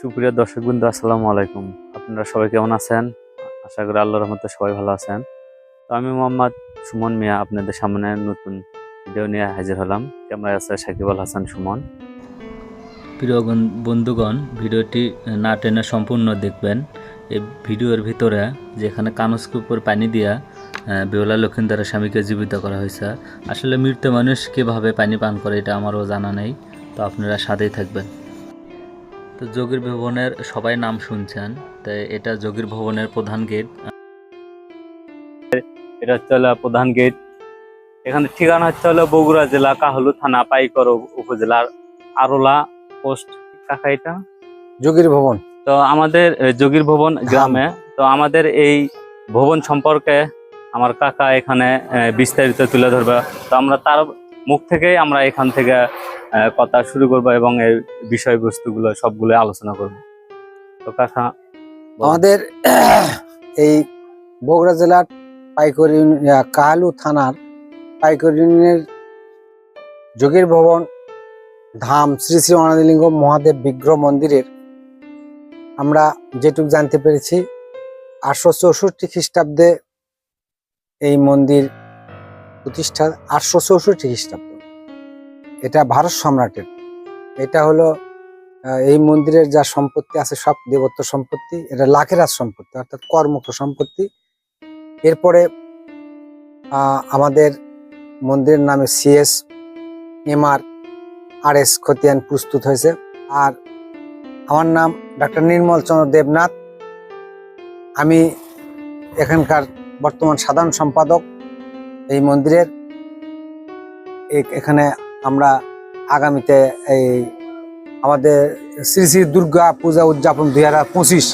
সুপ্রিয় দর্শক বৃন্দ আসসালামু আলাইকুম। আপনারা সবাই কেমন আছেন? আশা করি আল্লাহর রহমতে সবাই ভালো আছেন। তো আমি মোহাম্মদ সুমন মিয়া আপনাদের সামনে নতুন ভিডিও নিয়ে হাজির হলাম। ক্যামেরায় আছে সাকিব আল হাসান সুমন। প্রিয় বন্ধুগণ, ভিডিওটি না টেনে সম্পূর্ণ দেখবেন। এই ভিডিওর ভিতরে যেখানে কানস্কুপর পানি দিয়া বেহুলা লক্ষিন্দারের স্বামীকে জীবিত করা হয়েছে। আসলে মৃত মানুষ কীভাবে পানি পান করে এটা আমারও জানা নেই। তো আপনারা সাথেই থাকবেন। তো যোগীর ভবনের সবাই নাম শুনছেন তাই এটা যোগীর ভবনের প্রধান গেট। এটা হচ্ছে হলো প্রধান গেট। এখানে ঠিকানা হচ্ছে হলো বগুড়া জেলা কাহলু থানা পাইকর উপজেলার আরোলা পোস্ট। কাকা এটা? যোগীর ভবন। তো আমাদের যোগীর ভবন গ্রামে। তো আমাদের এই ভবন সম্পর্কে আমার কাকা এখানে আহ, বিস্তারিত তুলে ধরবে। তো আমরা তার মুখ থেকেই আমরা এখান থেকে কথা শুরু করব এবং এই বিষয়বস্তুগুলো সবগুলো আলোচনা করব। তো কাকা আমাদের, এই বগুড়া জেলার পাইকর কাহালু থানার পাইকর ইউনিয়নের যোগীর ভবন ধাম শ্রী শ্রী অনাদিলিঙ্গ মহাদেব বিগ্রহ মন্দিরের আমরা যেটুক জানতে পেরেছি, আটশো চৌষট্টি খ্রিস্টাব্দে এই মন্দির প্রতিষ্ঠা, আটশো চৌষট্টি খ্রিস্টাব্দ। এটা ভারত সম্রাটের। এটা হলো এই মন্দিরের যা সম্পত্তি আছে, সব দেবত্ব সম্পত্তি, এটা লাখেরাজ সম্পত্তি, অর্থাৎ করমুক্ত সম্পত্তি। এরপরে আমাদের মন্দিরের নামে সিএস, এমআর আর এস খতিয়ান প্রস্তুত হয়েছে। আর আমার নাম ডক্টর নির্মল চন্দ্র দেবনাথ। আমি এখানকার বর্তমান সাধারণ সম্পাদক এই মন্দিরের। এখানে আমরা আগামীতে এই আমাদের শ্রী শ্রী দুর্গা পূজা উদযাপন দুই হাজার পঁচিশ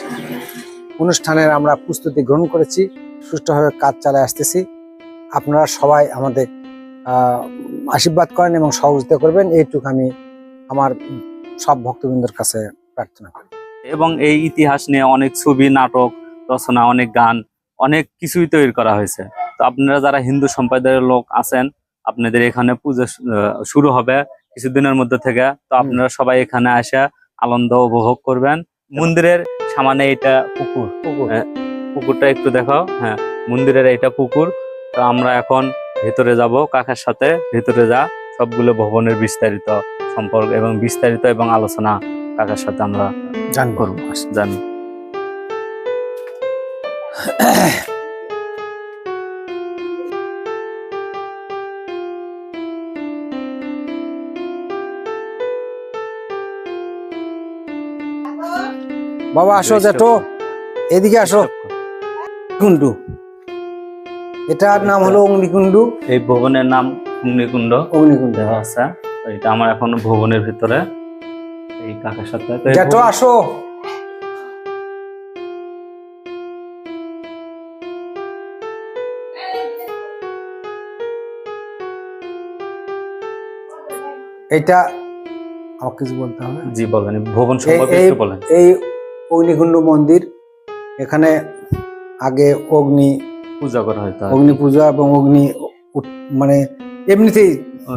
অনুষ্ঠানের আমরা প্রস্তুতি গ্রহণ করেছি। সুষ্ঠুভাবে কাজ চালিয়ে আসতেছি। আপনারা সবাই আমাদের আশীর্বাদ করেন এবং সহযোগিতা করবেন। এইটুকু আমি আমার সব ভক্তবৃন্দর কাছে প্রার্থনা করি। এবং এই ইতিহাস নিয়ে অনেক ছবি, নাটক, রচনা, অনেক গান, অনেক কিছুই তৈরি করা হয়েছে। তো আপনারা যারা হিন্দু সম্প্রদায়ের লোক আছেন আপনাদের এখানে পুজো শুরু হবে কিছুদিনের মধ্যে থেকে। তো আপনারা সবাই এখানে আসে আনন্দ উপভোগ করবেন। মন্দিরের সামনে এটা পুকুর। হ্যাঁ, পুকুরটা একটু দেখাও। হ্যাঁ মন্দিরের এটা পুকুর। তো আমরা এখন ভেতরে যাব কাকার সাথে ভেতরে যা। সবগুলো ভবনের বিস্তারিত সম্পর্ক এবং বিস্তারিত এবং আলোচনা কাকার সাথে আমরা জানব। করব। জানি বাবা আসো জেঠো। এদিকে আসো। কুণ্ডু। এটার নাম হলো অগ্নিকুণ্ডু। এই ভবনের নাম অগ্নিকুণ্ড। অগ্নিকুণ্ড। তো এটা আমার এখন ভবনের ভিতরে। এই কাকার সাথে। জেঠো আসো। এটা আমাকে কিছু বলতে হবে? জি বলেন। ভবন সম্পর্কে বলেন। এই অগ্নিকুণ্ড মন্দির। এখানে আগে অগ্নি পূজা করা হয়তো অগ্নি পূজা এবং অগ্নি মানে এমনিতেই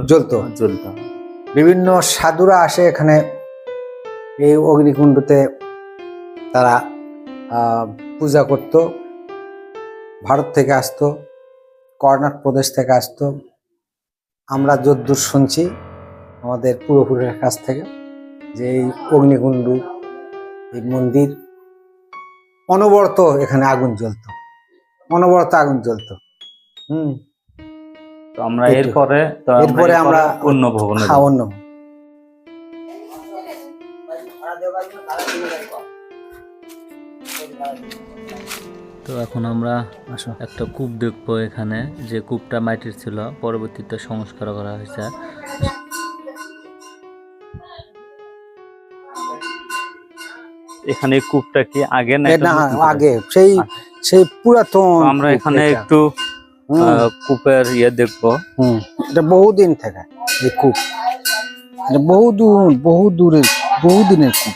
জ্বলতো। জ্বলতো। বিভিন্ন সাধুরা আসে এখানে। এই অগ্নিকুণ্ডতে তারা পূজা করত। ভারত থেকে আসতো কর্ণাটক প্রদেশ থেকে আসতো। আমরা যদ্দূর শুনছি আমাদের পূর্বপুরুষের কাছ থেকে যে এই অগ্নিকুণ্ড এই মন্দির। অনবরত এখানে আগুন জ্বলতো। অনবরত আগুন জ্বলতো। হুম। তো আমরা এরপরে তো এরপরে আমরা অন্য ভবনে হ্যাঁ অন্য তো এখন আমরা আসো। একটা কূপ দেখব এখানে। যে কূপটা মাটির ছিল পরবর্তীতে সংস্কার করা হয়েছে। এখানে কূপটা কি আগে না? আগে। সেই সেই পুরাতন আমরা এখানে একটু কূপের ইয়ে দেখব। হুম, এটা বহুদিন থেকে এই কূপ। এটা বহু দূর বহু দূরের বহু দিনের কূপ।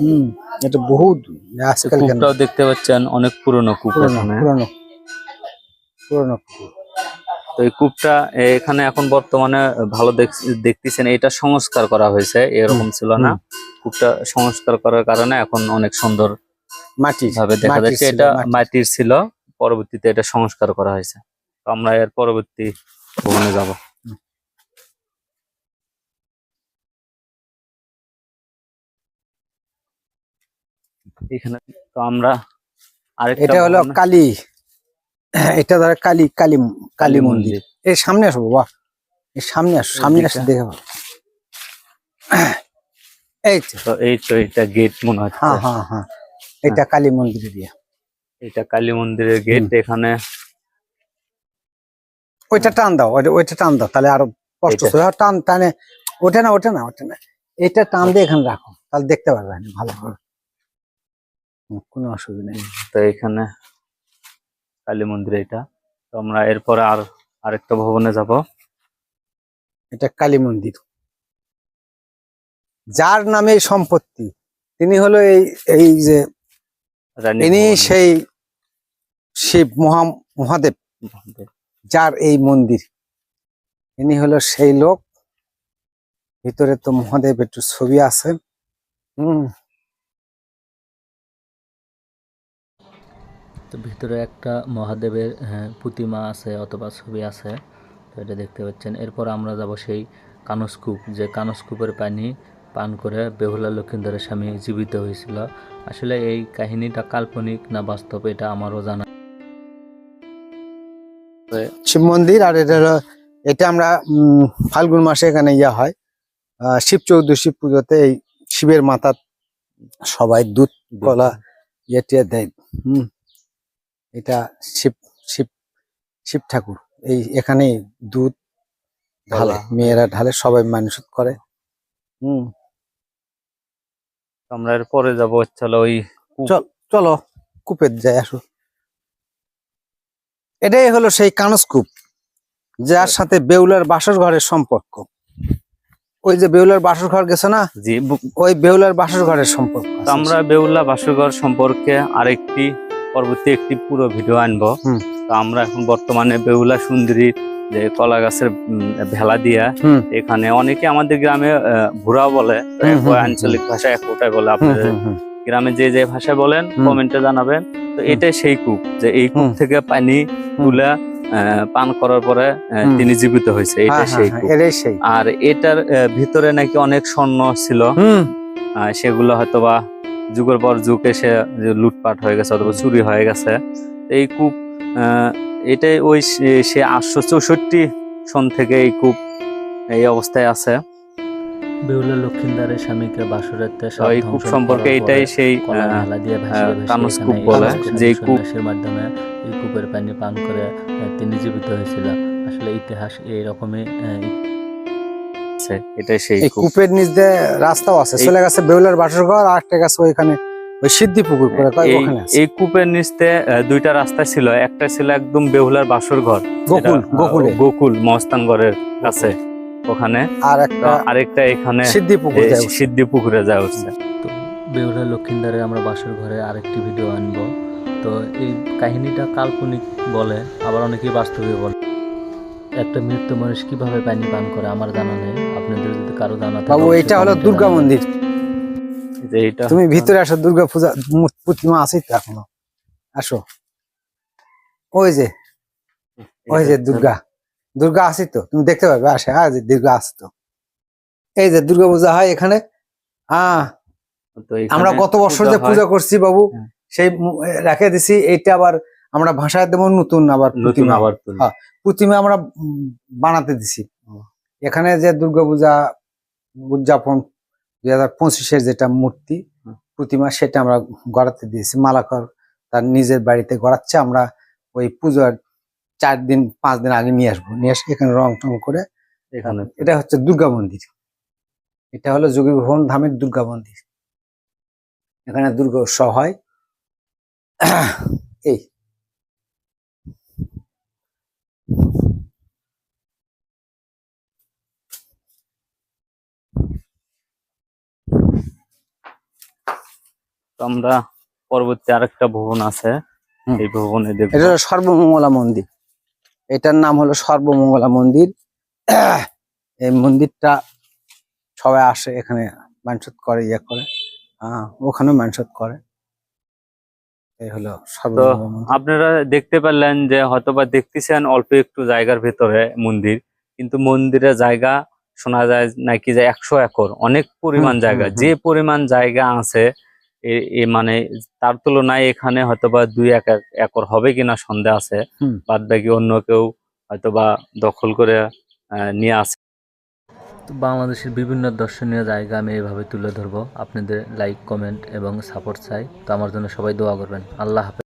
হুম এটা বহু দূর। আজকাল কূপটাও দেখতে পাচ্ছেন অনেক পুরনো কূপ পুরনো পুরনো। কূপ। তো এই কূপটা এখানে এখন বর্তমানে ভালো দেখ- দেখতেছেন এটা সংস্কার করা হয়েছে এরকম ছিল না। কূপটা সংস্কার করার কারণে এখন অনেক সুন্দর মাটি ভাবে দেখা যাচ্ছে এটা মাটির। ছিল পরবর্তীতে এটা সংস্কার করা হয়েছে তো আমরা এর পরবর্তী ভবনে যাব এখানে তো আমরা আরেকটা এটা হলো কালী এটা ধরো কালী কালী কালী মন্দির এর সামনে আসব বাহ এর সামনে আসো সামনে আসো এদিকে? দেখে। এই তো এই তো এটা গেট মনে হচ্ছে। হ্যাঁ হ্যাঁ হ্যাঁ। এটা কালী মন্দিরের দিয়ে। এটা কালী মন্দিরের গেট এখানে। ওইটা টান দাও ওইটা- টান দাও তাহলে আরও কষ্ট এইটা? হবে। আর টান টানে ওটা না ওটা না ওটা না। এটা টান দিয়ে এখানে রাখো তাহলে দেখতে ভালো করে কোনো অসুবিধা নেই। তো এখানে কালী মন্দির এটা। তো আমরা এরপরে আর আরেকটা ভবনে যাব। এটা কালী মন্দির। যার নামে সম্পত্তি তিনি হলো এই এই যে ইনি সেই শিব মহা মহাদেব যার এই মন্দির। ইনি হলো সেই লোক। ভিতরে তো মহাদেব একটু ছবি আছে। হম। তো ভিতরে একটা মহাদেবের হ্যাঁ, প্রতিমা আছে অথবা ছবি আছে। তো এটা দেখতে পাচ্ছেন। এরপর আমরা যাব সেই কানস্কূপ যে কানস্কূপের পানি পান করে বেহুলা লক্ষিন্দরের স্বামী জীবিত হয়েছিল। আসলে এই কাহিনীটা কাল্পনিক না বাস্তব এটা আমারও জানা। শিব মন্দির আর এটা হলো এটা আমরা উম, ফাল্গুন মাসে এখানে ইয়া হয়। আহ, শিব চৌদশী পুজোতে এই শিবের মাথা সবাই দুধ কলা ইয়ে দেয়। হম এটা শিব শিব শিব ঠাকুর। এই এখানেই দুধ ঢালে মেয়েরা ঢালে সবাই মানুষ করে। হম। আমরা এর পরে যাব চলো ওই চল কূপের যাই আসো। এটাই হলো সেই কানস কূপ যার সাথে বেউলার বাসর ঘরের সম্পর্ক। ওই যে বেউলার বাসর ঘর গেছে না? জি ওই বেউলার বাসর ঘরের সম্পর্ক আমরা বেউলা বাসর ঘর বাসুঘর সম্পর্কে আরেকটি পরবর্তী একটি পুরো ভিডিও আনব। তো আমরা এখন বর্তমানে বেউলা সুন্দরী যে কলা গাছের ভেলা দিয়া এখানে অনেকে আমাদের গ্রামে ভুরা বলে আঞ্চলিক ভাষায় এক ওটাই বলে আপনাদের। গ্রামে যে যে ভাষায় বলেন। কমেন্টে জানাবেন। তো এটাই সেই কূপ যে এই কূপ থেকে পানি তুলে পান করার পরে তিনি জীবিত হয়েছে। এটা হ্যাঁ, সেই হ্যাঁ, এটাই সেই। আর এটার ভিতরে নাকি অনেক স্বর্ণ ছিল। সেগুলো হয়তোবা যুগের পর যুগ এসে যে লুটপাট হয়ে গেছে অথবা চুরি হয়ে গেছে এই কূপ এটাই ওই সে- আটশো চৌষট্টি সন থেকে এই কূপ এই অবস্থায় আছে। বেহুলা লক্ষিন্দারের স্বামীকে বাসুরাতে এই কূপ সম্পর্কে এটাই সেই আহ, কলা দিয়ে ভাসিয়ে আহ, ভাসিয়ে কানস এখানে কূপ বলে, যে কূপ- মাধ্যমে এই কূপের পানি পান করে তিনি জীবিত হয়েছিল। আসলে ইতিহাস এইরকমই আছে, এটাই সেই এই কূপের নিচ দিয়ে রাস্তাও আছে। চলে গেছে বেউলার বাসর ঘর আর একটা গেছে ওইখানে ওই সিদ্ধি পুকুর এই- ওখানে কূপের নিচতে দুইটা রাস্তা ছিল একটা ছিল একদম বেহুলার বাসর ঘর। গোকুল যেটা, গোকুল। মহস্তানগড়ের কাছে ওখানে। আর একটা আরেকটা এখানে সিদ্ধি পুকুর। সিদ্ধি পুকুরে উঠছে তো বেহুলা লক্ষিন্দারে আমরা বাসর ঘরে আরেকটি ভিডিও আনব। তো এই কাহিনীটা কাল্পনিক বলে আবার অনেকেই বাস্তবে বলে। একটা মৃত্যু মানুষ কীভাবে পানি পান করে? আমার জানা নেই। আপনাদের যদি কারও জানা থাকে বাবু এটা হলো দুর্গা মন্দির। যে এটা তুমি ভিতরে আসো দুর্গা পূজা প্রতিমা আছেই তো এখনও। আসো। ওই যে ওই যে দুর্গা। দুর্গা আছে তো তুমি দেখতে পাবে আসে। হ্যাঁ যে দুর্গা আছে তো। এই যে দুর্গা পূজা হয় এখানে। হ্যাঁ আমরা গত বছর যে পূজা করছি বাবু হ্যাঁ। সেই রেখে দিছি। এইটা আবার আমরা ভাষায় দেবো নতুন আবার প্রতিমা। হ্যাঁ। প্রতিমা আমরা বানাতে দিছি। এখানে যে দুর্গাপূজা উদযাপন দুই হাজার পঁচিশের যেটা মূর্তি প্রতিমা সেটা আমরা গড়াতে দিয়েছি। মালাকর তার নিজের বাড়িতে গড়াচ্ছে। আমরা ওই পুজোর চার দিন পাঁচ দিন আগে নিয়ে আসব। নিয়ে এসে এখানে রং টং করে এখানে। এটা হচ্ছে দুর্গা মন্দির। এটা হলো যোগী ভবন ধামের দুর্গা মন্দির। এখানে দুর্গা উৎসব হয়। এই। তো আমরা পরবর্তী আরেকটা ভবন আছে এই ভবনে দেখব। এটা সর্বমঙ্গলা মন্দির। এটার নাম হলো সর্বমঙ্গলা মন্দির। এই মন্দিরটা সবাই আসে এখানে মানসত করে ইয়ে করে। ওখানেও মানসত করে। এই হলো আপনারা দেখতে পারলেন যে হয়তোবা দেখতেছেন অল্প একটু জায়গার ভেতরে মন্দির কিন্তু মন্দিরের জায়গা শোনা যায় নাকি যে একশো একর অনেক পরিমাণ জায়গা। যে পরিমাণ জায়গা আছে এ- মানে তার তুলনায় এখানে হয়তোবা দুই এক এক- একর হবে কিনা সন্দেহ আছে। বাদ বাকি অন্য কেউ হয়তোবা দখল করে নিয়ে আসে বাংলাদেশের বিভিন্ন দর্শনীয় জায়গা আমি এভাবে তুলে ধরবো। আপনাদের লাইক কমেন্ট এবং সাপোর্ট চাই। তো আমার জন্য সবাই দোয়া করবেন। আল্লাহ হাফেজ।